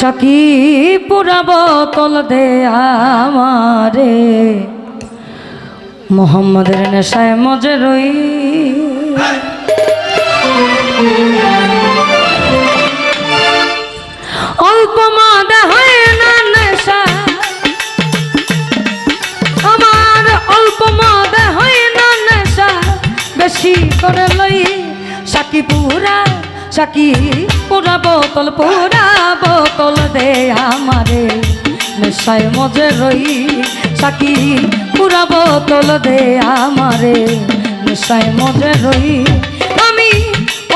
সখী পুরা বোতল দে আমারে। মোহাম্মদের নেশায় মজে রই। অল্প মাদে হয় না নেশা। আমার অল্প মাদে হয় না নেশা। বেশি করে লই সাকি পুরা সাকি পুরা বোতল পুরা বোতল দে আমারে। নেশায় মজে রই সাকি পুরা বোতল দে আমারে। নেশায় মজে রই আমি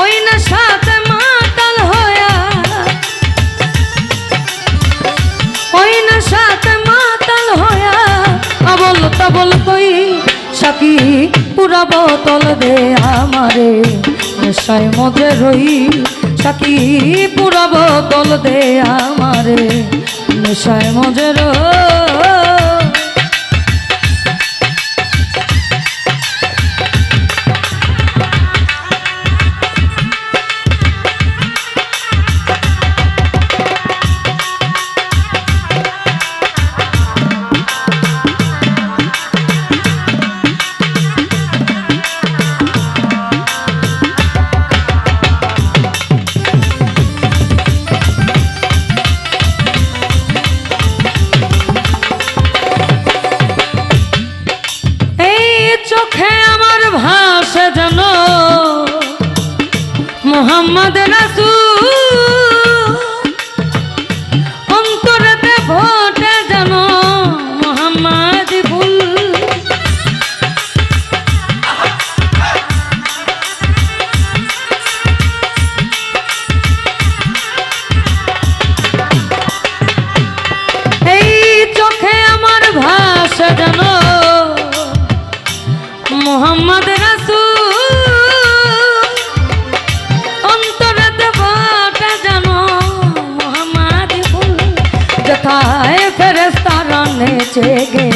ওই নেশাতে মাতাল হয়া। ওই না সাথে মাতাল হয়া। আবল তবল কই সাকি পুরা বোতল দে আমারে। নেশায় মধ্যে রই সাকি পুরাব দল দে আমারে। নেশায় মধ্যে রই মোহাম্মদ রাসু নেচে গে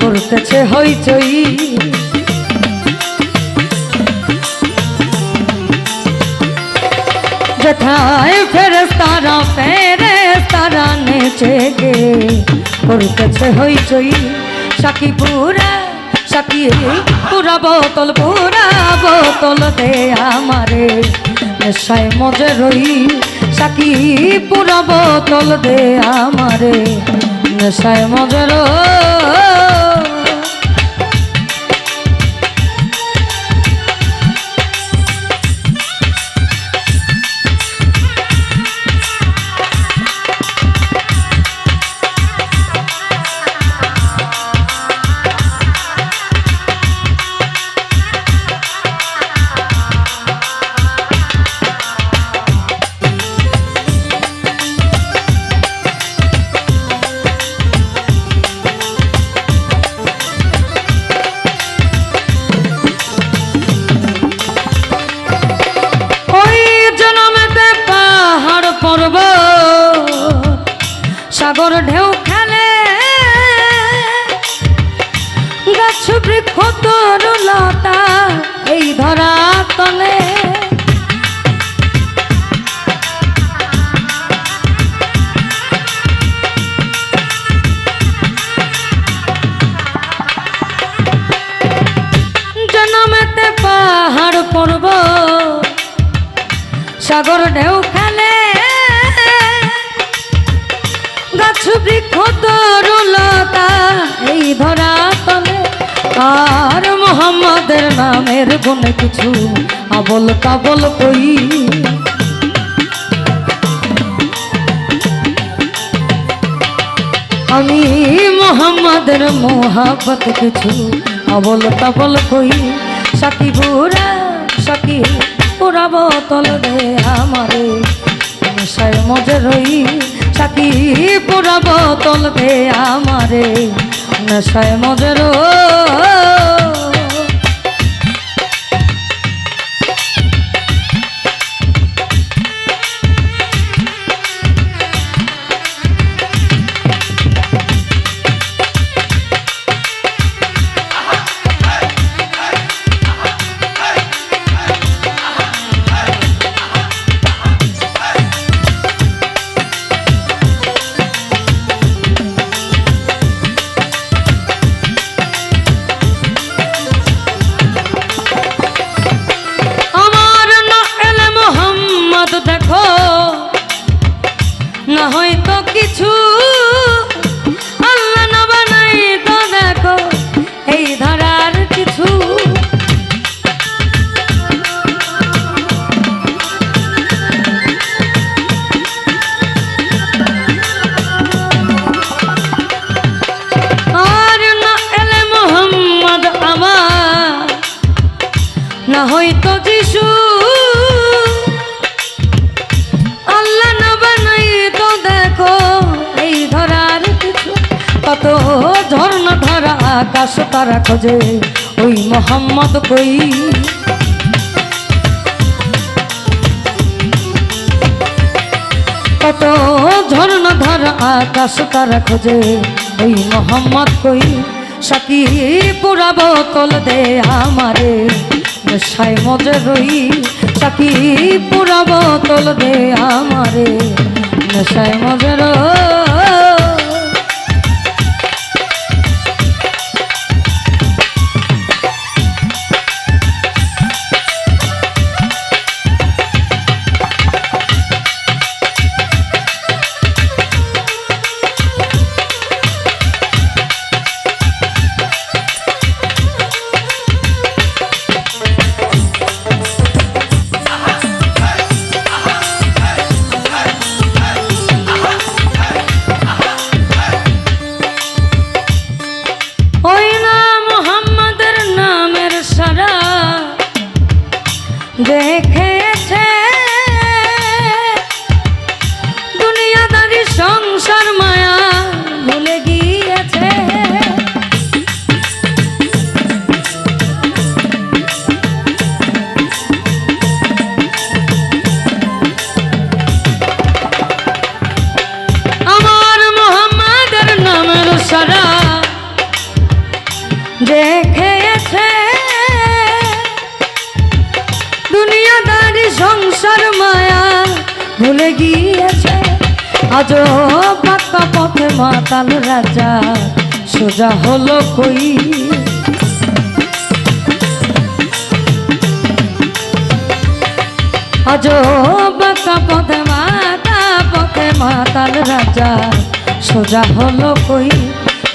করতেছে হইচই যথায় ফেরেস্তারা ফেরেস্তারা নেচে গে করতেছে হইচই সাকি পুরা সাকি পুরা বোতল পুরা বোতল দে আমারে, নেশায় মজে রই। সাকি পুরা বোতল দে আমারে নেশায় মজে সাগর ঢেউ খেলে গাছ বৃক্ষ তরুলতা এই ধরা তলে। সাগর ঢেউ বৃক্ষ তরুলতা এই ধরা তলে। আর মোহাম্মদের নামের গুণে কিছু আবল তাবল কই? আমি মোহাম্মদের মোহাবত কিছু আবল তাবল কই? সাকি বুড়া, সাকি পুরা বোতল দে আমারে, নেশায় মজে রই। সাকি পুরা বোতল দে আমারে। নেশায় মজে আকাশ তারা খোঁজে, ওই মোহাম্মদ কই? কত ঝর্ণা ধরা আকাশ তারা খোঁজে, ওই মোহাম্মদ কই? সাকি পুরা বোতল দে আমারে, নেশায় মজে রই। সাকি পুরা বোতল দে আমারে, নেশায় মজে রই। ভুলে গিয়েছে। আজও পাকা পথে মাতাল রাজা, সোজা হলো কই? আজও বাঁকা পথে মাতা, পথে মাতাল রাজা, সোজা হলো কই?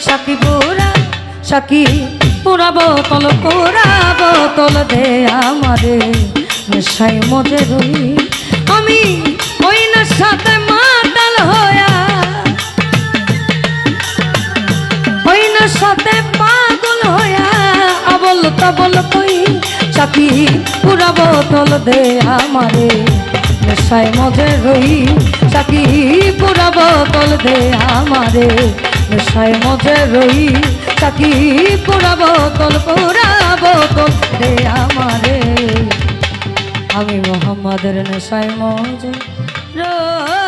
সাকি পুরা সাকি পুরা বোতল পুরা বোতল দে আমারে নেশাই মজে রই। আমি তাবল কই সাকি পুরা বোতল দে আমারে। নেশায় মজে রই সাকি পুরা বোতল দে আমারে। নেশায় মজে রই সাকি পুরা বোতল পুরা বোতল দে আমারে। আমি মোহাম্মদের নেশায় মজে রো